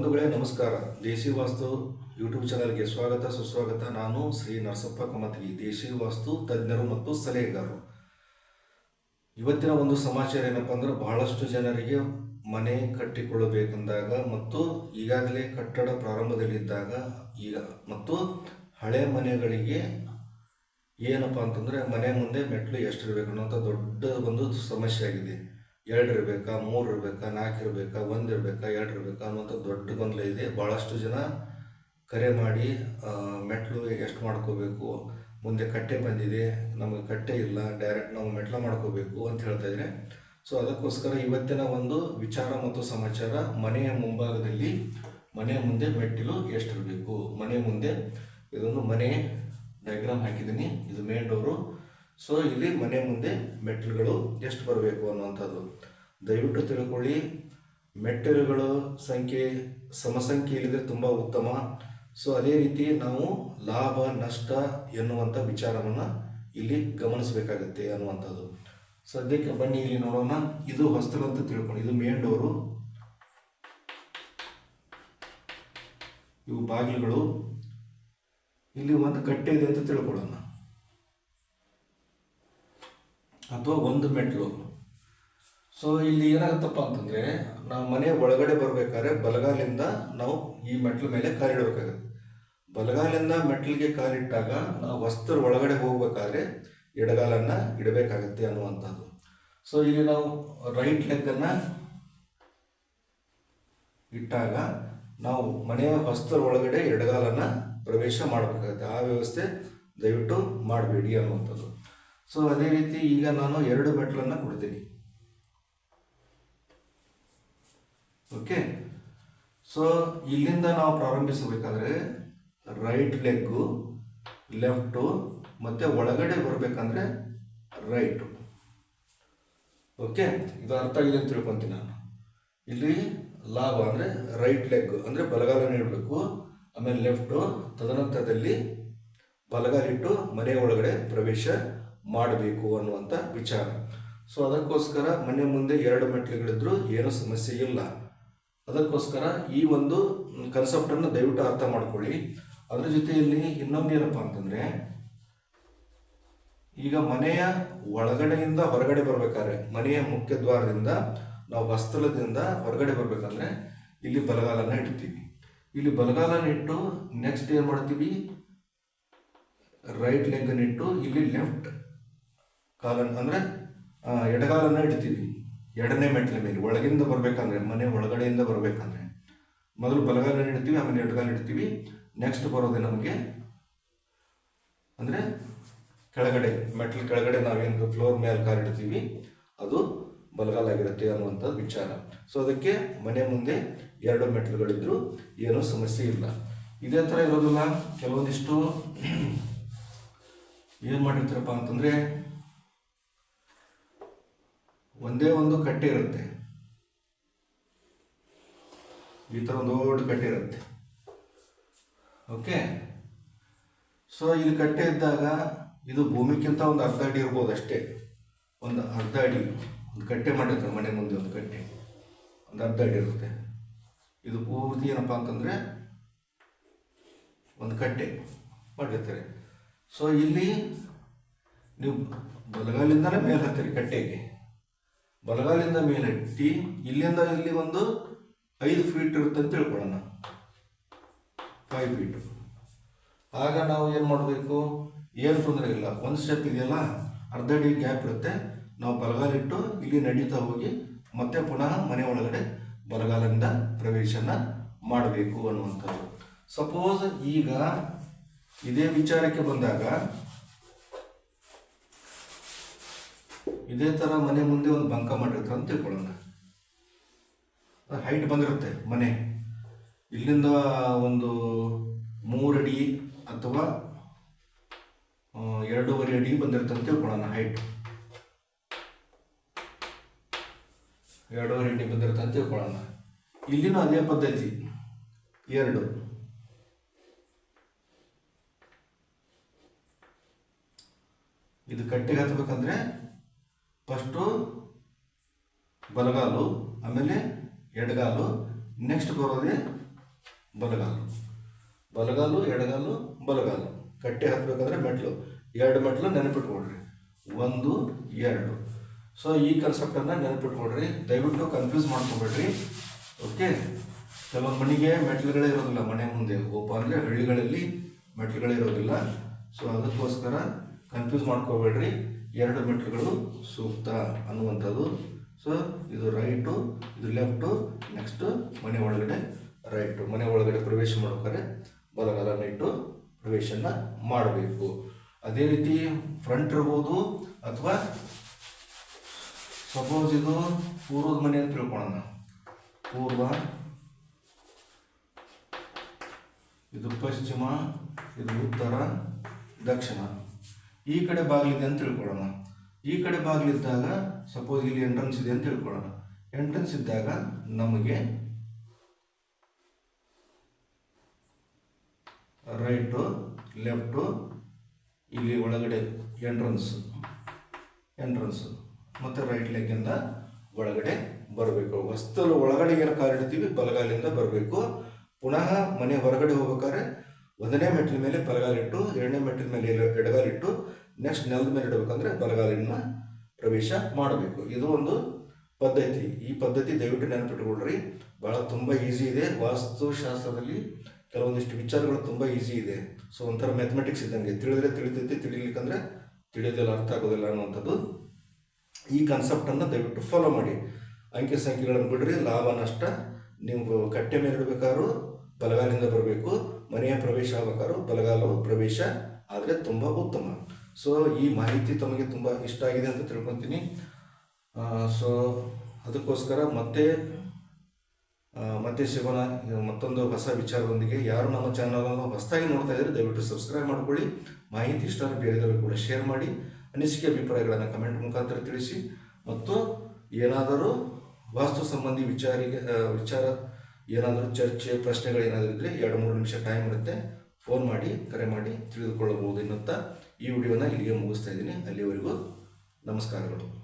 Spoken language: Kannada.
ಬಂಧುಗಳೇ, ನಮಸ್ಕಾರ. ದೇಶಿ ವಾಸ್ತು ಯೂಟ್ಯೂಬ್ ಚಾನಲ್ಗೆ ಸ್ವಾಗತ. ಸುಸ್ವಾಗತ. ನಾನು ಶ್ರೀ ನರಸಪ್ಪ ಕಮತ್ಗಿ ದೇಶಿ ವಾಸ್ತು ತಜ್ಞರು ಮತ್ತು ಸಲಹೆಗಾರರು. ಇವತ್ತಿನ ಒಂದು ಸಮಾಚಾರ ಏನಪ್ಪ ಅಂದ್ರೆ, ಬಹಳಷ್ಟು ಜನರಿಗೆ ಮನೆ ಕಟ್ಟಿಕೊಳ್ಳಬೇಕೆಂದಾಗ ಮತ್ತು ಈಗಾಗಲೇ ಕಟ್ಟಡ ಪ್ರಾರಂಭದಲ್ಲಿದ್ದಾಗ ಈಗ ಮತ್ತು ಹಳೆ ಮನೆಗಳಿಗೆ ಏನಪ್ಪ ಅಂತಂದರೆ, ಮನೆ ಮುಂದೆ ಮೆಟ್ಲು ಎಷ್ಟಿರಬೇಕು ಅನ್ನೋಂಥ ದೊಡ್ಡ ಒಂದು ಸಮಸ್ಯೆ ಆಗಿದೆ. ಎರಡು ಇರಬೇಕಾ ಮೂರು ಇರಬೇಕಾ ನಾಲ್ಕು ಇರಬೇಕಾ ಒಂದು ಇರಬೇಕಾ ಎರಡು ಇರಬೇಕಾ ಅನ್ನೋಂಥ ದೊಡ್ಡ ಗೊಂದಲ ಇದೆ. ಭಾಳಷ್ಟು ಜನ ಕರೆ ಮಾಡಿ ಮೆಟ್ಲು ಎಷ್ಟು ಮಾಡ್ಕೋಬೇಕು. ಮುಂದೆ ಕಟ್ಟೆ ಬಂದಿದೆ, ನಮಗೆ ಕಟ್ಟೆ ಇಲ್ಲ, ಡೈರೆಕ್ಟ್ ನಾವು ಮೆಟ್ಲು ಮಾಡ್ಕೋಬೇಕು ಅಂತ ಹೇಳ್ತಾ ಇದ್ರೆ ಸೊ, ಅದಕ್ಕೋಸ್ಕರ ಇವತ್ತಿನ ಒಂದು ವಿಚಾರ ಮತ್ತು ಸಮಾಚಾರ ಮನೆಯ ಮುಂಭಾಗದಲ್ಲಿ, ಮನೆಯ ಮುಂದೆ ಮೆಟ್ಟಿಲು ಎಷ್ಟಿರಬೇಕು ಮನೆ ಮುಂದೆ, ಇದೊಂದು ಮನೆ ಡಯಾಗ್ರಾಮ್ ಹಾಕಿದ್ದೀನಿ. ಇದು ಮೇನ್ ಡೋರು ಸೊ ಇಲ್ಲಿ ಮನೆ ಮುಂದೆ ಮೆಟ್ಟಿಲುಗಳು ಎಷ್ಟು ಬರಬೇಕು ಅನ್ನುವಂಥದ್ದು. ದಯವಿಟ್ಟು ತಿಳ್ಕೊಳ್ಳಿ. ಮೆಟ್ಟಿಲುಗಳ ಸಂಖ್ಯೆ ಸಮಸಂಖ್ಯೆಯಲ್ಲಿದ್ದರೆ ತುಂಬ ಉತ್ತಮ. ಸೊ ಅದೇ ರೀತಿ ನಾವು ಲಾಭ, ನಷ್ಟ ಎನ್ನುವಂಥ ವಿಚಾರವನ್ನು ಇಲ್ಲಿ ಗಮನಿಸಬೇಕಾಗತ್ತೆ ಅನ್ನುವಂಥದ್ದು. ಸದ್ಯಕ್ಕೆ ಬನ್ನಿ ಇಲ್ಲಿ ನೋಡೋಣ. ಇದು ಹೊಸ್ತಲು ಅಂತ ತಿಳ್ಕೊಂಡು, ಇದು ಮೇನ್ ಡೋರು. ಇವು ಬಾಗಿಲುಗಳು. ಇಲ್ಲಿ ಒಂದು ಕಟ್ಟೆ ಇದೆ ಅಂತ ತಿಳ್ಕೊಳ್ಳೋಣ. ಅಥವಾ ಒಂದು ಮೆಟ್ಲು ಸೊ ಇಲ್ಲಿ ಏನಾಗುತ್ತಪ್ಪ ಅಂತಂದ್ರೆ, ನಾವು ಮನೆ ಒಳಗಡೆ ಬರಬೇಕಾದ್ರೆ ಬಲಗಾಲಿಂದ ನಾವು ಈ ಮೆಟ್ಲ ಮೇಲೆ ಕಾಲಿಡಬೇಕಾಗುತ್ತೆ. ಬಲಗಾಲಿಂದ ಮೆಟ್ಲಿಗೆ ಕಾಲಿಟ್ಟಾಗ ನಾವು ವಸ್ತ್ರ ಒಳಗಡೆ ಹೋಗ್ಬೇಕಾದ್ರೆ ಎಡಗಾಲನ್ನು ಇಡಬೇಕಾಗತ್ತೆ ಅನ್ನುವಂಥದ್ದು. ಸೊ ಇಲ್ಲಿ ನಾವು ರೈಟ್ ಲೆಗ್ಗನ್ನು ಇಟ್ಟಾಗ ನಾವು ಮನೆಯ ವಸ್ತ್ರ ಒಳಗಡೆ ಎಡಗಾಲನ್ನು ಪ್ರವೇಶ ಮಾಡಬೇಕಾಗುತ್ತೆ. ಆ ವ್ಯವಸ್ಥೆ ದಯವಿಟ್ಟು ಮಾಡಬೇಡಿ ಅನ್ನುವಂಥದ್ದು. ಸೊ ಅದೇ ರೀತಿ ಈಗ ನಾನು ಎರಡು ಮೆಟ್ಲನ್ನು ಕೊಡ್ತೀನಿ. ಓಕೆ? ಸೊ ಇಲ್ಲಿಂದ ನಾವು ಪ್ರಾರಂಭಿಸಬೇಕಾದ್ರೆ ರೈಟ್ ಲೆಗ್ಗು ಲೆಫ್ಟು ಮತ್ತು ಒಳಗಡೆ ಬರಬೇಕಂದ್ರೆ ರೈಟು ಓಕೆ? ಇದು ಅರ್ಥ ಆಗಿದೆ ಅಂತ ತಿಳ್ಕೊತೀನಿ ನಾನು. ಇಲ್ಲಿ ಲಾಭ ಅಂದರೆ ರೈಟ್ ಲೆಗ್ ಅಂದರೆ ಬಲಗಾಲ ಇಡಬೇಕು. ಆಮೇಲೆ ಲೆಫ್ಟು ತದನಂತರದಲ್ಲಿ ಬಲಗಾಲಿಟ್ಟು ಮನೆ ಒಳಗಡೆ ಪ್ರವೇಶ ಮಾಡಬೇಕು ಅನ್ನುವಂಥ ವಿಚಾರ. ಸೊ ಅದಕ್ಕೋಸ್ಕರ ಮನೆ ಮುಂದೆ ಎರಡು ಮೆಟ್ಲುಗಳಿದ್ರು ಏನೂ ಸಮಸ್ಯೆ ಇಲ್ಲ. ಅದಕ್ಕೋಸ್ಕರ ಈ ಒಂದು ಕನ್ಸೆಪ್ಟನ್ನು ದಯವಿಟ್ಟು ಅರ್ಥ ಮಾಡ್ಕೊಳ್ಳಿ. ಅದರ ಜೊತೆಯಲ್ಲಿ ಇನ್ನೊಂದು ಏನಪ್ಪ ಅಂತಂದರೆ, ಈಗ ಮನೆಯ ಒಳಗಡೆಯಿಂದ ಹೊರಗಡೆ ಬರಬೇಕಾದ್ರೆ, ಮನೆಯ ಮುಖ್ಯ ದ್ವಾರದಿಂದ ನಾವು ವಸ್ತಲದಿಂದ ಹೊರಗಡೆ ಬರಬೇಕಂದ್ರೆ ಇಲ್ಲಿ ಬಲಗಾಲನ್ನ ಇಡ್ತೀವಿ. ಇಲ್ಲಿ ಬಲಗಾಲನ ಇಟ್ಟು ನೆಕ್ಸ್ಟ್ ಏನು ಮಾಡ್ತೀವಿ? ರೈಟ್ ಲೆಗ್ನಿಟ್ಟು ಇಲ್ಲಿ ಲೆಫ್ಟ್ ಕಾಲನ್ ಅಂದರೆ ಎಡಗಾಲನ್ನು ಇಡ್ತೀವಿ. ಎರಡನೇ ಮೆಟ್ಲ ಮೇಲೆ, ಒಳಗಿಂದ ಬರಬೇಕಂದ್ರೆ, ಮನೆ ಒಳಗಡೆಯಿಂದ ಬರಬೇಕಂದ್ರೆ. ಮೊದಲು ಬಲಗಾಲನ ಇಡ್ತೀವಿ, ಆಮೇಲೆ ಎಡಗಾಲ ಇಡ್ತೀವಿ. ನೆಕ್ಸ್ಟ್ ಬರೋದೆ ನಮಗೆ ಅಂದರೆ, ಕೆಳಗಡೆ ಮೆಟ್ಲ್ ಕೆಳಗಡೆ ನಾವೇನು ಫ್ಲೋರ್ ಮೇಲೆ ಕಾಲಿಡ್ತೀವಿ ಅದು ಬಲಗಾಲ ಆಗಿರುತ್ತೆ ಅನ್ನುವಂಥದ್ದು ವಿಚಾರ. ಸೊ ಅದಕ್ಕೆ ಮನೆ ಮುಂದೆ ಎರಡು ಮೆಟ್ಲುಗಳಿದ್ರು ಏನೂ ಸಮಸ್ಯೆ ಇಲ್ಲ. ಇದೇ ಥರ ಇರೋದಿಲ್ಲ, ಕೆಲವೊಂದಿಷ್ಟು ಏನು ಮಾಡಿರ್ತಾರಪ್ಪ ಅಂತಂದರೆ ಒಂದೇ ಒಂದು ಕಟ್ಟೆ ಇರುತ್ತೆ. ಈ ಥರ ಒಂದು ದೊಡ್ಡ ಕಟ್ಟೆ ಇರುತ್ತೆ. ಓಕೆ? ಸೊ ಇಲ್ಲಿ ಕಟ್ಟೆ ಇದ್ದಾಗ ಇದು ಭೂಮಿಗಿಂತ ಒಂದು ಅರ್ಧ ಅಡಿ ಇರ್ಬೋದು ಅಷ್ಟೇ. ಒಂದು ಅರ್ಧ ಅಡಿ. ಒಂದು ಕಟ್ಟೆ ಮಾಡಿರ್ತಾರೆ ಮನೆ ಮುಂದೆ ಒಂದು ಕಟ್ಟೆ. ಒಂದು ಅರ್ಧ ಅಡಿ ಇರುತ್ತೆ. ಇದು ಪೂರ್ತಿ ಏನಪ್ಪ ಅಂತಂದರೆ ಒಂದು ಕಟ್ಟೆ ಮಾಡಿರ್ತಾರೆ ಸೊ ಇಲ್ಲಿ ನೀವು ಬಲಗಾಲಿಂದಲೇ ಮೇಲೆ ಹತ್ತೀರಿ ಕಟ್ಟೆಗೆ. ಬಲಗಾಲಿಂದ ಮೇಲೆ ಟಿ, ಇಲ್ಲಿಂದ ಇಲ್ಲಿ ಒಂದು ಐದು ಫೀಟ್ ಇರುತ್ತೆ ಅಂತ ತಿಳ್ಕೊಳ್ಳೋಣ. ಫೈವ್ ಫೀಟ್ ಆಗ ನಾವು ಏನು ಮಾಡಬೇಕು? ಏನು ತೊಂದರೆ ಇಲ್ಲ. ಒಂದು ಸ್ಟೆಪ್ ಇದೆಯಲ್ಲ, ಅರ್ಧ ಅಡಿ ಗ್ಯಾಪ್ ಇರುತ್ತೆ. ನಾವು ಬಲಗಾಲಿಟ್ಟು ಇಲ್ಲಿ ನಡೀತಾ ಹೋಗಿ ಮತ್ತೆ ಪುನಃ ಮನೆ ಒಳಗಡೆ ಬಲಗಾಲಿಂದ ಪ್ರವೇಶನ ಮಾಡಬೇಕು ಅನ್ನುವಂಥದ್ದು. ಸಪೋಸ್ ಈಗ ಇದೇ ವಿಚಾರಕ್ಕೆ ಬಂದಾಗ ಇದೇ ಥರ ಮನೆ ಮುಂದೆ ಒಂದು ಬಂಕ ಮಾಡಿರ್ತಾರೆ ಅಂತ ತಿಳ್ಕೊಳ್ಳೋಣ. ಹೈಟ್ ಬಂದಿರುತ್ತೆ ಮನೆ. ಇಲ್ಲಿಂದ ಒಂದು ಮೂರಡಿ ಅಥವಾ ಎರಡೂವರೆ ಅಡಿ ಬಂದಿರುತ್ತೆ ಅಂತ ತಿಳ್ಕೊಳ್ಳೋಣ ಹೈಟ್ ಎರಡೂವರೆ ಅಡಿ ಬಂದಿರುತ್ತೆ ಅಂತ ತಿಳ್ಕೊಳ್ಳೋಣ. ಇಲ್ಲಿನ ಅದೇ ಪದ್ಧತಿ. ಎರಡು. ಇದು ಕಟ್ಟಿಗೆ ಹತ್ಬೇಕಂದ್ರೆ ಫಸ್ಟು ಬಲಗಾಲು, ಆಮೇಲೆ ಎಡಗಾಲು ನೆಕ್ಸ್ಟ್ ಬರೋದೇ ಬಲಗಾಲು. ಬಲಗಾಲು, ಎಡಗಾಲು, ಬಲಗಾಲು. ಕಟ್ಟಿ ಹತ್ತಬೇಕಾದ್ರೆ ಮೆಟ್ಲು. ಎರಡು ಮೆಟ್ಲು ನೆನಪಿಟ್ಕೊಳ್ರಿ. ಒಂದು, ಎರಡು. ಸೊ ಈ ಕನ್ಸೆಪ್ಟನ್ನು ನೆನಪಿಟ್ಕೊಳ್ರಿ. ದಯವಿಟ್ಟು ಕನ್ಫ್ಯೂಸ್ ಮಾಡ್ಕೊಬೇಡ್ರಿ. ಓಕೆ ಕೆಲವೊಂದು ಮನೆಗೆ ಮೆಟ್ಲುಗಳೇ ಇರೋದಿಲ್ಲ. ಮನೆ ಮುಂದೆ ಓಪ ಅಂದರೆ ಹಳ್ಳಿಗಳಲ್ಲಿ ಮೆಟ್ಲುಗಳೇ ಇರೋದಿಲ್ಲ. ಸೊ ಅದಕ್ಕೋಸ್ಕರ ಕನ್ಫ್ಯೂಸ್ ಮಾಡ್ಕೋಬೇಡ್ರಿ. ಎರಡು ಮೀಟ್ರ್ಗಳು ಸೂಕ್ತ ಅನ್ನುವಂಥದ್ದು. ಸೊ ಇದು ರೈಟು ಇದು ಲೆಫ್ಟು ನೆಕ್ಸ್ಟು ಮನೆ ಒಳಗಡೆ ರೈಟು ಮನೆ ಒಳಗಡೆ ಪ್ರವೇಶ ಮಾಡ್ಬೇಕಾದ್ರೆ ಬಲಗಾಲನ ಇಟ್ಟು ಪ್ರವೇಶನ ಮಾಡಬೇಕು. ಅದೇ ರೀತಿ ಫ್ರಂಟ್ ಇರ್ಬೋದು ಅಥವಾ ಸಪೋಸ್ ಇದು ಪೂರ್ವದ ಮನೆ ಅಂತ ತಿಳ್ಕೊಳ್ಳೋಣ. ಪೂರ್ವ, ಇದು ಪಶ್ಚಿಮ, ಇದು ಉತ್ತರ, ದಕ್ಷಿಣ. ಈ ಕಡೆ ಬಾಗಿಲಿದೆ ಅಂತ ತಿಳ್ಕೊಳ್ಳೋಣ. ಈ ಕಡೆ ಬಾಗಿಲಿದ್ದಾಗ ಸಪೋಸ್ ಇಲ್ಲಿ ಎಂಟ್ರೆನ್ಸ್ ಇದೆ ಅಂತ ತಿಳ್ಕೊಳ್ಳೋಣ. ಎಂಟ್ರೆನ್ಸ್ ಇದ್ದಾಗ ನಮಗೆ ರೈಟು ಲೆಫ್ಟು ಇಲ್ಲಿ ಒಳಗಡೆ ಎಂಟ್ರೆನ್ಸ್ ಎಂಟ್ರೆನ್ಸ್ ಮತ್ತು ರೈಟ್ ಲೆಗ್ಗಿಂದ ಒಳಗಡೆ ಬರಬೇಕು. ವಸ್ತುಗಳು ಒಳಗಡೆ ಏನು ಕಾಲಿಡ್ತೀವಿ ಬಲಗಾಲಿಂದ ಬರಬೇಕು. ಪುನಃ ಮನೆ ಹೊರಗಡೆ ಹೋಗ್ಬೇಕಾದ್ರೆ ಒಂದನೇ ಮೆಟ್ಟಿಲ ಮೇಲೆ ಬಲಗಾಲಿಟ್ಟು ಎರಡನೇ ಮೆಟ್ಟಿಲ ಮೇಲೆ ಎಡ- ಎಡಗಾಲಿಟ್ಟು ನೆಕ್ಸ್ಟ್ ನೆಲದ ಮೇಲೆ ಇಡಬೇಕಂದ್ರೆ ಬಲಗಾಲಿನ ಪ್ರವೇಶ ಮಾಡಬೇಕು. ಇದು ಒಂದು ಪದ್ಧತಿ. ಈ ಪದ್ಧತಿ ದಯವಿಟ್ಟು ನೆನಪಿಟ್ಕೊಳ್ರಿ. ಭಾಳ ತುಂಬ ಈಸಿ ಇದೆ. ವಾಸ್ತುಶಾಸ್ತ್ರದಲ್ಲಿ ಕೆಲವೊಂದಿಷ್ಟು ವಿಚಾರಗಳು ತುಂಬ ಈಸಿ ಇದೆ. ಸೊ ಒಂಥರ ಮ್ಯಾಥಮೆಟಿಕ್ಸ್ ಇದ್ದಂಗೆ. ತಿಳಿದ್ರೆ ತಿಳಿತೈತಿ, ತಿಳಿಲಿಕ್ಕಂದ್ರೆ ತಿಳಿಯೋದಿಲ್ಲ ಅರ್ಥ ಆಗೋದಿಲ್ಲ ಅನ್ನುವಂಥದ್ದು ಈ ಕಾನ್ಸೆಪ್ಟನ್ನು ದಯವಿಟ್ಟು ಫಾಲೋ ಮಾಡಿ. ಅಂಕೆ ಸಂಖ್ಯೆಗಳನ್ನು ಬಿಡ್ರಿ. ಲಾಭ, ನಷ್ಟ ನೀವು ಕಟ್ಟೆ ಮೇಲೆ ಇಡಬೇಕಾದ್ರೂ ಬಲಗಾಲಿಂದ ಬರಬೇಕು. ಮನೆಯ ಪ್ರವೇಶ ಆಗ್ಬೇಕಾದ್ರೂ ಬಲಗಾಲು ಪ್ರವೇಶ ಆದರೆ ತುಂಬ ಉತ್ತಮ. ಸೊ ಈ ಮಾಹಿತಿ ತಮಗೆ ತುಂಬ ಇಷ್ಟ ಆಗಿದೆ ಅಂತ ತಿಳ್ಕೊತೀನಿ. ಸೊ ಅದಕ್ಕೋಸ್ಕರ ಮತ್ತೆ ಮತ್ತೆ ಶಿವನ ಮತ್ತೊಂದು ಹೊಸ ವಿಚಾರದೊಂದಿಗೆ ಯಾರು ನಮ್ಮ ಚಾನಲನ್ನು ಹೊಸದಾಗಿ ನೋಡ್ತಾ ಇದ್ದರೆ ದಯವಿಟ್ಟು ಸಬ್ಸ್ಕ್ರೈಬ್ ಮಾಡ್ಕೊಳ್ಳಿ. ಮಾಹಿತಿ ಇಷ್ಟ ಬೇರೆದವರು ಕೂಡ ಶೇರ್ ಮಾಡಿ. ಅನಿಸಿಕೆ ಅಭಿಪ್ರಾಯಗಳನ್ನು ಕಮೆಂಟ್ ಮುಖಾಂತರ ತಿಳಿಸಿ. ಮತ್ತು ಏನಾದರೂ ವಾಸ್ತು ಸಂಬಂಧಿ ವಿಚಾರಿಗೆ ವಿಚಾರ ಏನಾದರೂ ಚರ್ಚೆ, ಪ್ರಶ್ನೆಗಳು ಏನಾದರೂ ಇದ್ದರೆ ಎರಡು, ಮೂರು ನಿಮಿಷ ಟೈಮ್ ಇರುತ್ತೆ ಫೋನ್ ಮಾಡಿ, ಕರೆ ಮಾಡಿ ತಿಳಿದುಕೊಳ್ಳಬಹುದು ಎನ್ನುತ್ತಾ ಈ ವಿಡಿಯೋನ ಇಲ್ಲಿಗೆ ಮುಗಿಸ್ತಾ ಇದ್ದೀನಿ. ಅಲ್ಲಿವರೆಗೂ ನಮಸ್ಕಾರಗಳು.